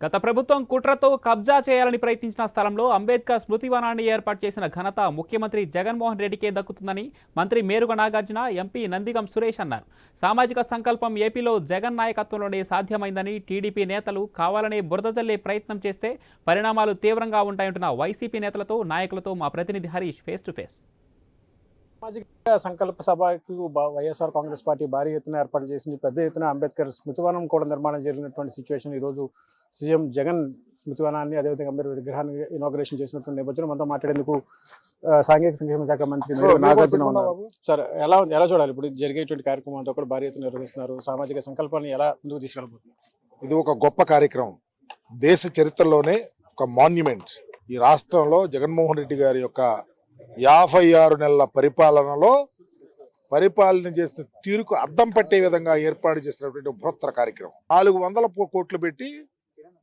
గత ప్రభుత్వం కుట్రతో కబ్జా చేయాలని ప్రయత్నించిన స్థలంలో అంబేద్కర్ స్మృతివనాన్ని ఏర్పాటు చేసిన ఘనత ముఖ్యమంత్రి జగన్మోహన్ రెడ్డికే దక్కుతుందని మంత్రి మేరుగ నాగార్జున ఎంపీ నందిగం సురేష్ అన్నారు. సామాజిక సంకల్పం ఏపీలో జగన్ నాయకత్వంలోనే సాధ్యమైందని టీడీపీ నేతలు కావాలనే బురద జల్లే ప్రయత్నం చేస్తే పరిణామాలు తీవ్రంగా ఉంటాయంటున్న వైసీపీ నేతలతో నాయకులతో మా ప్రతినిధి హరీష్ ఫేస్ టు ఫేస్ సామాజిక సంకల్ప సభకు వైఎస్ఆర్ కాంగ్రెస్ పార్టీ భారీ ఎత్తున ఏర్పాటు చేసింది. పెద్ద ఎత్తున అంబేద్కర్ స్మృతివనం కూడా నిర్మాణం జరిగినటువంటి సిచ్యువేషన్ ఈరోజు సీఎం జగన్ స్మృతివనాన్ని అదేవిధంగా అంబేద్కర్ విగ్రహాన్ని ఇనాగ్రేషన్ చేసినటువంటి నేపథ్యంలో మనతో మాట్లాడేందుకు సాంఘిక సంక్షేమ శాఖ మంత్రి నాగార్జున ఉన్నారు. సార్ ఎలా ఉంది ఎలా చూడాలి ఇప్పుడు జరిగేటువంటి కార్యక్రమం అంతా కూడా భారీ ఎత్తున నిర్వహిస్తున్నారు. సామాజిక సంకల్పాన్ని ఎలా ముందుకు తీసుకెళ్ళబోతున్నారు? ఇది ఒక గొప్ప కార్యక్రమం. దేశ చరిత్రలోనే ఒక మాన్యుమెంట్ ఈ రాష్ట్రంలో జగన్మోహన్ రెడ్డి గారి యొక్క యాభై ఆరు నెలల పరిపాలనలో పరిపాలన చేసిన తీరుకు అద్దం పట్టే విధంగా ఏర్పాటు చేసినటువంటి బృహత్తర కార్యక్రమం. నాలుగు వందల కోట్లు పెట్టి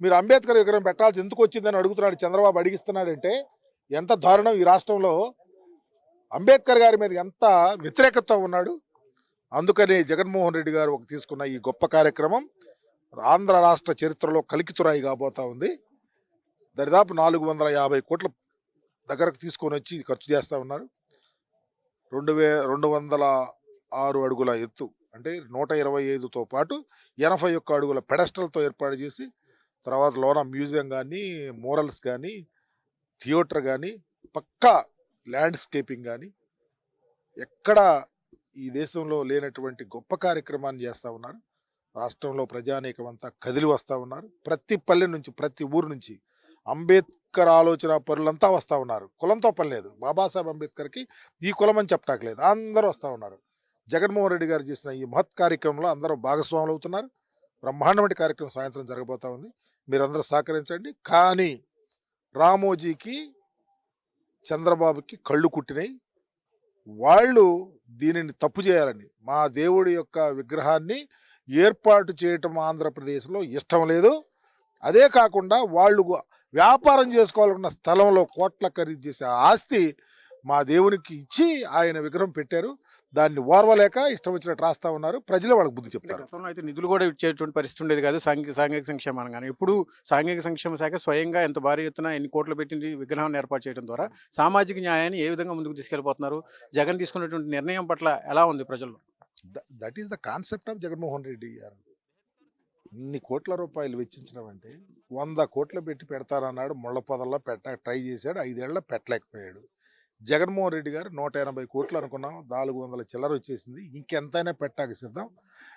మీరు అంబేద్కర్ విగ్రహం పెట్టాల్సి ఎందుకు వచ్చిందని అడుగుతున్నాడు చంద్రబాబు అడిగిస్తున్నాడంటే ఎంత దారుణం ఈ రాష్ట్రంలో. అంబేద్కర్ గారి మీద ఎంత వ్యతిరేకత ఉన్నాడు. అందుకని జగన్మోహన్ రెడ్డి గారు ఒక తీసుకున్న ఈ గొప్ప కార్యక్రమం ఆంధ్ర రాష్ట్ర చరిత్రలో కలికితురాయి కాబోతా ఉంది. దరిదాపు నాలుగు వందల యాభై కోట్ల దగ్గరకు తీసుకొని వచ్చి ఖర్చు చేస్తూ ఉన్నారు. రెండు వే రెండు వందల ఆరు అడుగుల ఎత్తు అంటే నూట ఇరవై ఐదుతో పాటు ఎనభై ఒక్క అడుగుల పెడస్టల్తో ఏర్పాటు చేసి తర్వాత లోన మ్యూజియం కానీ మోరల్స్ కానీ థియేటర్ కానీ పక్కా ల్యాండ్స్కేపింగ్ కానీ ఎక్కడ ఈ దేశంలో లేనటువంటి గొప్ప కార్యక్రమాన్ని చేస్తూ ఉన్నారు. రాష్ట్రంలో ప్రజానీకం అంతా కదిలి వస్తూ ఉన్నారు. ప్రతి పల్లె నుంచి ప్రతి ఊరు నుంచి అంబేద్కర్ ఆలోచన పరులంతా వస్తూ ఉన్నారు. కులంతో పని లేదు. బాబాసాహెబ్ అంబేద్కర్కి ఈ కులం అని చెప్పటానికి అందరూ వస్తూ ఉన్నారు. జగన్మోహన్ రెడ్డి గారు చేసిన ఈ మహత్ కార్యక్రమంలో అందరూ భాగస్వాములు అవుతున్నారు. బ్రహ్మాండమైన కార్యక్రమం సాయంత్రం జరగబోతా ఉంది. మీరందరూ సహకరించండి. కానీ రామోజీకి చంద్రబాబుకి కళ్ళు కుట్టినాయి వాళ్ళు దీనిని తప్పు చేయాలని మా దేవుడి యొక్క విగ్రహాన్ని ఏర్పాటు చేయటం ఆంధ్రప్రదేశ్లో ఇష్టం లేదు. అదే కాకుండా వాళ్ళు వ్యాపారం చేసుకోవాలనుకున్న స్థలంలో కోట్ల ఖరీదు చేసే ఆస్తి మా దేవునికి ఇచ్చి ఆయన విగ్రహం పెట్టారు. దాన్ని ఓర్వలేక ఇష్టం వచ్చినట్టు రాస్తా ఉన్నారు. ప్రజలు వాళ్ళకి బుద్ధి చెప్తారు. గతంలో అయితే నిధులు కూడా ఇచ్చేటువంటి పరిస్థితి ఉండేది కాదు. సాంఘిక సాంఘిక సంక్షేమం కానీ. ఇప్పుడు సాంఘిక సంక్షేమ శాఖ స్వయంగా ఎంత భారీ ఎత్తున ఎన్ని కోట్లు పెట్టింది విగ్రహాన్ని ఏర్పాటు చేయడం ద్వారా సామాజిక న్యాయాన్ని ఏ విధంగా ముందుకు తీసుకెళ్ళిపోతున్నారు? జగన్ తీసుకున్నటువంటి నిర్ణయం పట్ల ఎలా ఉంది ప్రజల్లో? That is the concept of Jaganmohan Reddy గారు. ఇన్ని కోట్ల రూపాయలు వెచ్చించినవంటే వంద కోట్లు పెట్టి పెడతారన్నాడు ముళ్ళ పొదల్లో పెట్ట ట్రై చేశాడు ఐదేళ్ళ పెట్టలేకపోయాడు. జగన్మోహన్ రెడ్డి గారు నూట ఎనభై కోట్లు అనుకున్నాం నాలుగు వందల చిల్లర వచ్చేసింది ఇంకెంతైనా పెట్టాక సిద్ధం.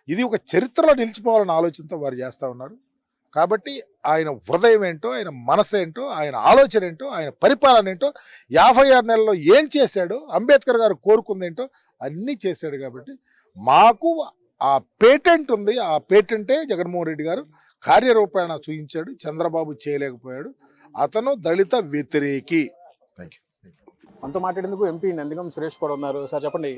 ఇది ఒక చరిత్రలో నిలిచిపోవాలన్న ఆలోచనతో వారు చేస్తూ ఉన్నారు. కాబట్టి ఆయన హృదయం ఏంటో ఆయన మనసు ఏంటో ఆయన ఆలోచన ఏంటో ఆయన పరిపాలన ఏంటో యాభై ఆరు నెలల్లో ఏం చేశాడో అంబేద్కర్ గారు కోరుకుందేంటో అన్నీ చేశాడు కాబట్టి మాకు ఆ పేటెంట్ ఉంది. ఆ పేటెంటే జగన్మోహన్ రెడ్డి గారు కార్యరూపేణ చూపించాడు చంద్రబాబు చేయలేకపోయాడు. అతను దళిత వ్యతిరేకి. థ్యాంక్ యూ మనతో మాట్లాడేందుకు ఎంపీ నందిగం సురేష్ కూడా ఉన్నారు. సార్ చెప్పండి.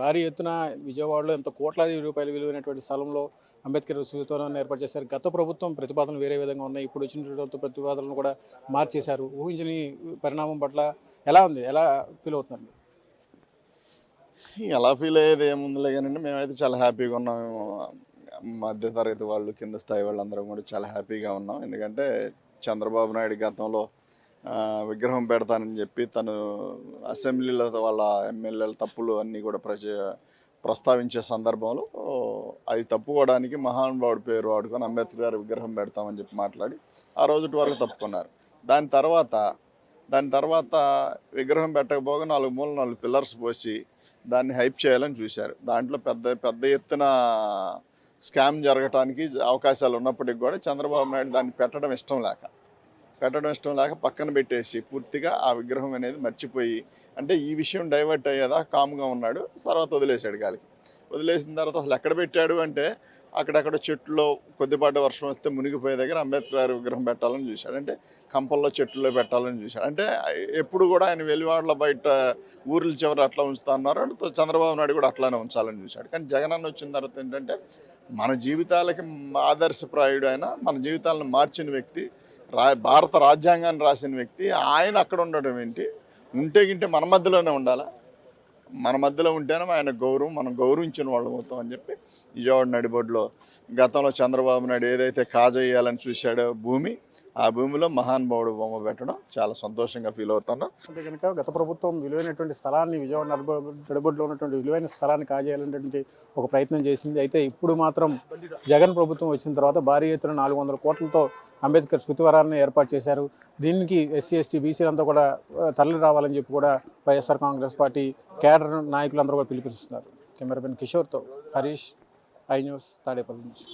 భారీ ఎత్తున విజయవాడలో ఎంత కోట్లాది రూపాయలు విలువైనటువంటి స్థలంలో అంబేద్కర్ స్మృతివనాన్ని ఏర్పాటు చేశారు. గత ప్రభుత్వం ప్రతిపాదనలు వేరే విధంగా ఉన్నాయి. ఇప్పుడు వచ్చినటువంటి ప్రతిపాదనలు కూడా మార్చేశారు. ఊహించని పరిణామం పట్ల ఎలా ఉంది? ఎలా ఫీల్ అవుతున్నారు ఎలా ఫీల్ అయ్యేది ఏముందిలే కానీ మేమైతే చాలా హ్యాపీగా ఉన్నాం మధ్య తరగతి వాళ్ళు కింద స్థాయి వాళ్ళందరం కూడా చాలా హ్యాపీగా ఉన్నాం. ఎందుకంటే చంద్రబాబు నాయుడు గతంలో విగ్రహం పెడతానని చెప్పి తను అసెంబ్లీలో వాళ్ళ ఎమ్మెల్యేల తప్పులు అన్నీ కూడా ప్రజ ప్రస్తావించే సందర్భంలో అది తప్పుకోవడానికి మహానుభావుడి పేరు వాడుకొని అంబేద్కర్ గారి విగ్రహం పెడతామని చెప్పి మాట్లాడి ఆ రోజుటి వరకు తప్పుకున్నారు. దాని తర్వాత దాని తర్వాత విగ్రహం పెట్టకపోగా నాలుగు మూల నాలుగు పిల్లర్స్ పోసి దాన్ని హైప్ చేయాలని చూశారు. దాంట్లో పెద్ద పెద్ద ఎత్తున స్కామ్ జరగటానికి అవకాశాలు ఉన్నప్పటికి కూడా చంద్రబాబు నాయుడు దాన్ని పెట్టడం ఇష్టం లేక పెట్టడం ఇష్టం లేక పక్కన పెట్టేసి పూర్తిగా ఆ విగ్రహం అనేది మర్చిపోయి అంటే ఈ విషయం డైవర్ట్ అయ్యేదా కామ్గా ఉన్నాడు. తర్వాత వదిలేశాడు గాలికి. వదిలేసిన తర్వాత అసలు ఎక్కడ పెట్టాడు అంటే అక్కడక్కడ చెట్టులో కొద్దిపాటి వర్షం వస్తే మునిగిపోయే దగ్గర అంబేద్కర్ గారి విగ్రహం పెట్టాలని చూశాడు. అంటే కంపల్లో చెట్టులో పెట్టాలని చూశాడు. అంటే ఎప్పుడు కూడా ఆయన వెలివాడల బయట ఊర్ల చివర అట్లా ఉంచుతా ఉన్నారు చంద్రబాబు నాయుడు కూడా అట్లానే ఉంచాలని చూశాడు. కానీ జగన్ అన్న వచ్చిన తర్వాత ఏంటంటే మన జీవితాలకి ఆదర్శప్రాయుడు ఆయన మన జీవితాలను మార్చిన వ్యక్తి రా భారత రాజ్యాంగాన్ని రాసిన వ్యక్తి ఆయన అక్కడ ఉండడం ఏంటి? ఉంటే గింటే మన మధ్యలోనే ఉండాలా? మన మధ్యలో ఉంటేనే ఆయన గౌరవం మనం గౌరవించిన వాళ్ళు అవుతాం అని చెప్పి విజయవాడ నడిబొడ్లో గతంలో చంద్రబాబు నాయుడు ఏదైతే కాజేయాలని చూశాడో భూమి ఆ భూమిలో మహానుభావుడు బొమ్మ పెట్టడం చాలా సంతోషంగా ఫీల్ అవుతున్నాం. అంటే కనుక గత ప్రభుత్వం విలువైనటువంటి స్థలాన్ని విజయవాడ నడిబొడ్లో ఉన్నటువంటి విలువైన స్థలాన్ని కాజేయాలనేటువంటి ఒక ప్రయత్నం చేసింది. అయితే ఇప్పుడు మాత్రం జగన్ ప్రభుత్వం వచ్చిన తర్వాత భారీ ఎత్తున నాలుగు వందల కోట్లతో అంబేద్కర్ స్మృతివరాన్ని ఏర్పాటు చేశారు. దీనికి ఎస్సీ ఎస్టీ బీసీలంతా కూడా తరలి రావాలని చెప్పి కూడా వైఎస్ఆర్ కాంగ్రెస్ పార్టీ కేడర్ నాయకులందరూ కూడా పిలుపునిస్తున్నారు. కెమెరామెన్ కిషోర్తో హరీష్ ఐ న్యూస్ తాడేపల్లి నుంచి.